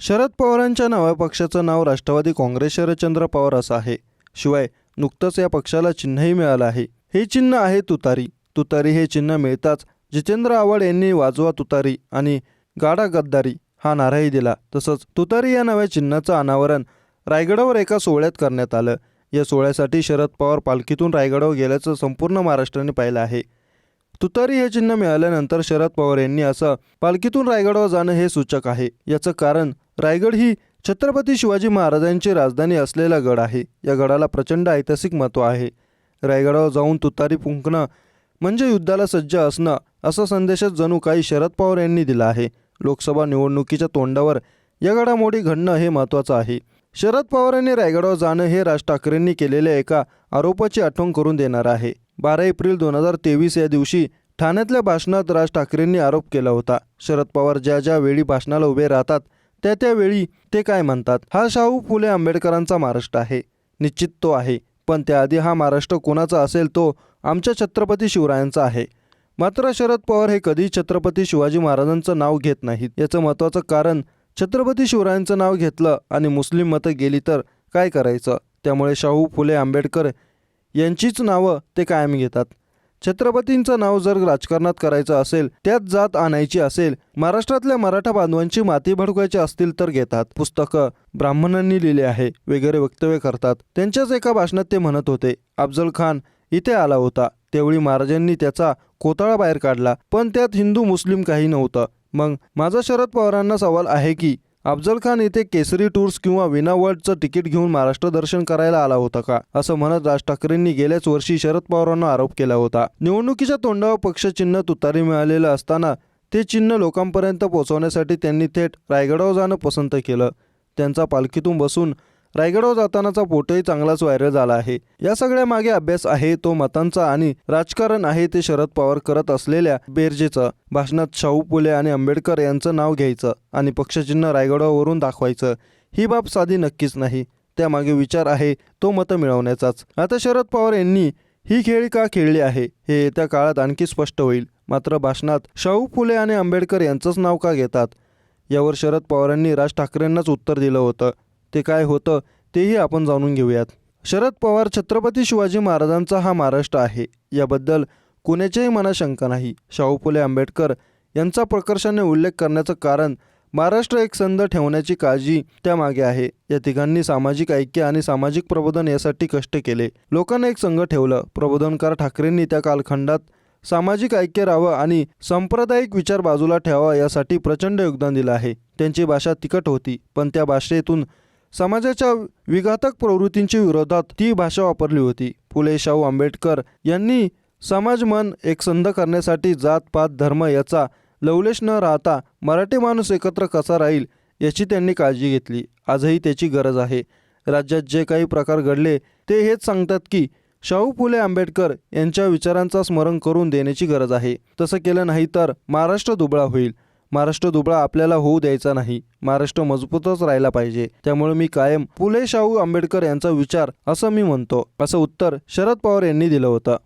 शरद पवारांच्या नव्या पक्षाचं नाव राष्ट्रवादी काँग्रेस शरदचंद्र पवार असं आहे. शिवाय नुकतंच या पक्षाला चिन्हही मिळालं आहे. हे चिन्ह आहे तुतारी. तुतारी हे चिन्ह मिळताच जितेंद्र आव्हाड यांनी वाजवा तुतारी आणि गाडा गद्दारी हा नाराही दिला. तसंच तुतारी या नव्या चिन्हाचं अनावरण रायगडावर एका सोहळ्यात करण्यात आलं. या सोहळ्यासाठी शरद पवार पालखीतून रायगडावर गेल्याचं संपूर्ण महाराष्ट्राने पाहिलं आहे. तुतारी हे चिन्ह मिळाल्यानंतर शरद पवार यांनी असं पालखीतून रायगडावर जाणं हे सूचक आहे. याचं कारण रायगड ही छत्रपती शिवाजी महाराजांची राजधानी असलेला गड आहे. या गडाला प्रचंड ऐतिहासिक महत्त्व आहे. रायगडावर जाऊन तुतारी फुंकणं म्हणजे युद्धाला सज्ज असणं असा संदेशच जणू काही शरद पवार यांनी दिला आहे. लोकसभा निवडणुकीच्या तोंडावर या घडामोडी घडणं हे महत्त्वाचं आहे. शरद पवार यांनी रायगडावर जाणं हे राज ठाकरेंनी केलेल्या एका आरोपाची आठवण करून देणार आहे. बारा एप्रिल दोन हजार तेवीस या दिवशी ठाण्यातल्या भाषणात राज ठाकरेंनी आरोप केला होता. शरद पवार ज्या ज्या वेळी भाषणाला उभे राहतात त्या त्यावेळी ते काय म्हणतात? हा शाहू फुले आंबेडकरांचा महाराष्ट्र आहे. निश्चित तो आहे. पण त्याआधी हा महाराष्ट्र कोणाचा असेल तो आमच्या छत्रपती शिवरायांचा आहे. मात्र शरद पवार हे कधी छत्रपती शिवाजी महाराजांचं नाव घेत नाहीत. याचं महत्त्वाचं कारण छत्रपती शिवरायांचं नाव घेतलं आणि मुस्लिम मतं गेली तर काय करायचं? त्यामुळे शाहू फुले आंबेडकर यांचीच नावं ते कायम घेतात. छत्रपतींचं नाव जर राजकारणात करायचं असेल त्यात जात आणायची असेल महाराष्ट्रातल्या मराठा बांधवांची माती भडकवायची असतील तर घेतात. पुस्तकं ब्राह्मणांनी लिहिले आहे वगैरे वक्तव्य करतात. त्यांच्याच एका भाषणात ते म्हणत होते अफजल खान इथे आला होता. त्यावेळी महाराजांनी त्याचा कोताळा बाहेर काढला. पण त्यात हिंदू मुस्लिम काही नव्हतं. मग माझा शरद पवारांना सवाल आहे की अफजल खान इथे केसरी टूर्स किंवा विना वर्ल्डचं तिकीट घेऊन महाराष्ट्र दर्शन करायला आला होता का? असं म्हणत राज ठाकरेंनी गेल्याच वर्षी शरद पवारांना आरोप केला होता. निवडणुकीच्या तोंडावर पक्षचिन्ह तुतारी मिळालेलं असताना ते चिन्ह लोकांपर्यंत पोहोचवण्यासाठी त्यांनी थेट रायगडावर जाणं पसंत केलं. त्यांचा पालखीतून बसून रायगडावर जातानाचा फोटोही चांगलाच व्हायरल झाला आहे. या सगळ्या मागे अभ्यास आहे तो मतांचा आणि राजकारण आहे ते शरद पवार करत असलेल्या बेरजेचं. भाषणात शाहू फुले आणि आंबेडकर यांचं नाव घ्यायचं आणि पक्षचिन्ह रायगडावरून दाखवायचं. ही बाब साधी नक्कीच नाही. त्यामागे विचार आहे तो मतं मिळवण्याचाच. आता शरद पवार यांनी ही खेळी का खेळली आहे हे येत्या काळात आणखी स्पष्ट होईल. मात्र भाषणात शाहू फुले आणि आंबेडकर यांचंच नाव का घेतात? यावर शरद पवारांनी राज ठाकरेंनाच उत्तर दिलं होतं. ते काय होतं तेही आपण जाणून घेऊयात. शरद पवार छत्रपती शिवाजी महाराजांचा हा महाराष्ट्र आहे. याबद्दल कुणाच्याही मनात शंका नाही. शाहू फुले आंबेडकर यांचा प्रकर्षाने उल्लेख करण्याचं कारण महाराष्ट्र एक संध ठेवण्याची काळजी त्यामागे आहे. या तिघांनी सामाजिक ऐक्य आणि सामाजिक प्रबोधन यासाठी कष्ट केले. लोकांना एक संघ ठेवलं. प्रबोधनकार ठाकरेंनी त्या कालखंडात सामाजिक ऐक्य राहावं आणि सांप्रदायिक विचार बाजूला ठेवावा यासाठी प्रचंड योगदान दिलं आहे. त्यांची भाषा तिखट होती पण त्या भाषेतून समाजाच्या विघातक प्रवृत्तींच्या विरोधात ती भाषा वापरली होती. फुले शाहू आंबेडकर यांनी समाज मन एकसंध करण्यासाठी जात पात धर्म याचा लवलेश न राहता मराठी माणूस एकत्र कसा राहील याची त्यांनी काळजी घेतली. आजही त्याची गरज आहे. राज्यात जे काही प्रकार घडले ते हेच सांगतात की शाहू फुले आंबेडकर यांच्या विचारांचा स्मरण करून देण्याची गरज आहे. तसं केलं नाही तर महाराष्ट्र दुबळा होईल. महाराष्ट्र दुबळा आपल्याला होऊ द्यायचा नाही. महाराष्ट्र मजबूतच राहिला पाहिजे. त्यामुळे मी कायम फुले शाहू आंबेडकर यांचा विचार असं मी म्हणतो. असं उत्तर शरद पवार यांनी दिलं होतं.